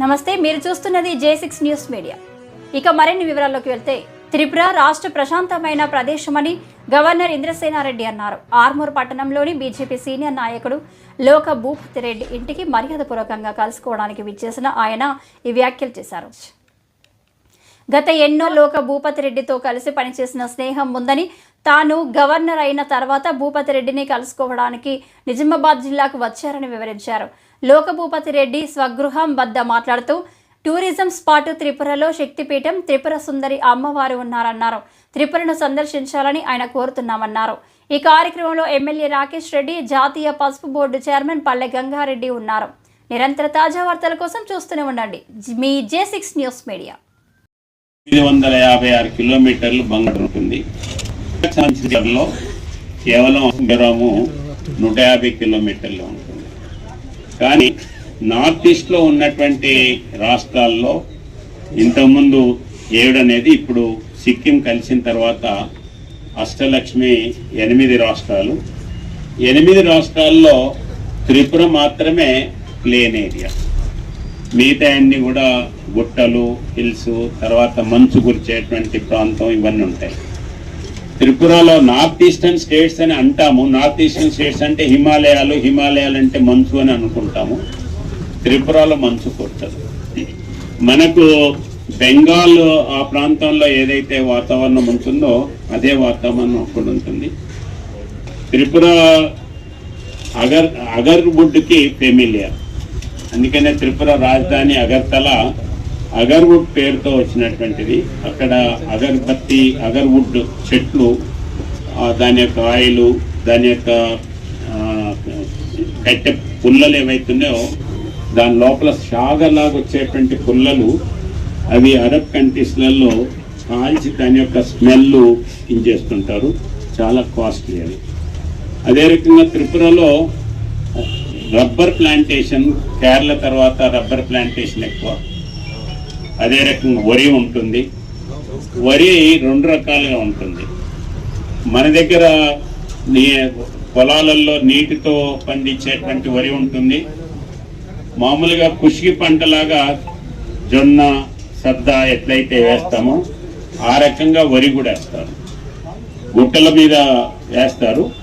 నమస్తే మీరు చూస్తున్నది జే సిక్స్ న్యూస్ మీడియా ఇక మరిన్ని వివరాల్లోకి వెళ్తే త్రిపుర రాష్ట్ర ప్రశాంతమైన ప్రదేశమని గవర్నర్ ఇంద్రసేనారెడ్డి అన్నారు. ఆర్మూర్ పట్టణంలోని బీజేపీ సీనియర్ నాయకుడు లోక భూపతి రెడ్డి ఇంటికి మర్యాదపూర్వకంగా కలుసుకోవడానికి విచ్చేసిన ఆయన ఈ వ్యాఖ్యలు చేశారు. గత ఎన్నో లోక భూపతి రెడ్డితో కలిసి పనిచేసిన స్నేహం ఉందని తాను గవర్నర్ అయిన తర్వాత భూపతి రెడ్డిని కలుసుకోవడానికి నిజామాబాద్ జిల్లాకు వచ్చారని వివరించారు. లోక భూపతి రెడ్డి స్వగృహం వద్ద మాట్లాడుతూ టూరిజం స్పాట్ త్రిపురలో శక్తిపీఠం త్రిపుర సుందరి అమ్మవారు ఉన్నారన్నారు. త్రిపురను సందర్శించాలని ఆయన కోరుతున్నామన్నారు. ఈ కార్యక్రమంలో ఎమ్మెల్యే రాకేష్ రెడ్డి జాతీయ పసుపు బోర్డు చైర్మన్ పల్లె గంగారెడ్డి ఉన్నారు. నిరంతర తాజా వార్తల కోసం చూస్తూనే ఉండండి. మీ జే సిక్స్ న్యూస్ మీడియా. ఎనిమిది వందల యాభై ఆరు కిలోమీటర్లు బంగారు ఉంటుంది. సంవత్సరంలో కేవలం మిజోరాము నూట యాభై కిలోమీటర్లు ఉంటుంది. కానీ నార్త్ ఈస్ట్లో ఉన్నటువంటి రాష్ట్రాల్లో ఇంతకుముందు ఏడు అనేది ఇప్పుడు సిక్కిం కలిసిన తర్వాత అష్టలక్ష్మి ఎనిమిది రాష్ట్రాలు. ఎనిమిది రాష్ట్రాల్లో త్రిపుర మాత్రమే ప్లేన్ ఏరియా. మిగతా అన్ని కూడా గుట్టలు హిల్స్ తర్వాత మంచు కురిచేటువంటి ప్రాంతం ఇవన్నీ ఉంటాయి. త్రిపురలో నార్త్ ఈస్టర్న్ స్టేట్స్ అని అంటాము. నార్త్ ఈస్టర్న్ స్టేట్స్ అంటే హిమాలయాలు హిమాలయాలు అంటే మంచు అని అనుకుంటాము. త్రిపురలో మంచు కొట్టదు. మనకు బెంగాల్ ఆ ప్రాంతంలో ఏదైతే వాతావరణం ఉంటుందో అదే వాతావరణం అక్కడ ఉంటుంది. త్రిపుర అగర్ అగర్వుడ్కి ఫెమిలియర్ అందుకనే త్రిపుర రాజధాని అగర్తల అగర్వుడ్ పేరుతో వచ్చినటువంటిది. అక్కడ అగర్బత్తి అగర్వుడ్ చెట్లు దాని యొక్క ఆయిల్ దాని యొక్క కట్టె పుల్లలు ఏవైతున్నాయో దాని లోపల షాగలాగా వచ్చేటువంటి పుల్లలు అవి అరబ్ కంట్రీస్లలో కాల్చి దాని యొక్క స్మెల్ ఇంచేస్తుంటారు చాలా కాస్ట్లీ అవి. అదే రకంగా త్రిపురలో రబ్బర్ ప్లాంటేషన్ కేరళ తర్వాత రబ్బర్ ప్లాంటేషన్ ఎక్కువ. అదే రకంగా వరి ఉంటుంది. వరి రెండు రకాలుగా ఉంటుంది. మన దగ్గర నీ పొలాలలో నీటితో పండించేటువంటి వరి ఉంటుంది. మామూలుగా కుషికి పంటలాగా జొన్న సద్ద ఎట్లయితే వేస్తామో ఆ రకంగా వరి కూడా వేస్తారు. గుట్టల మీద వేస్తారు.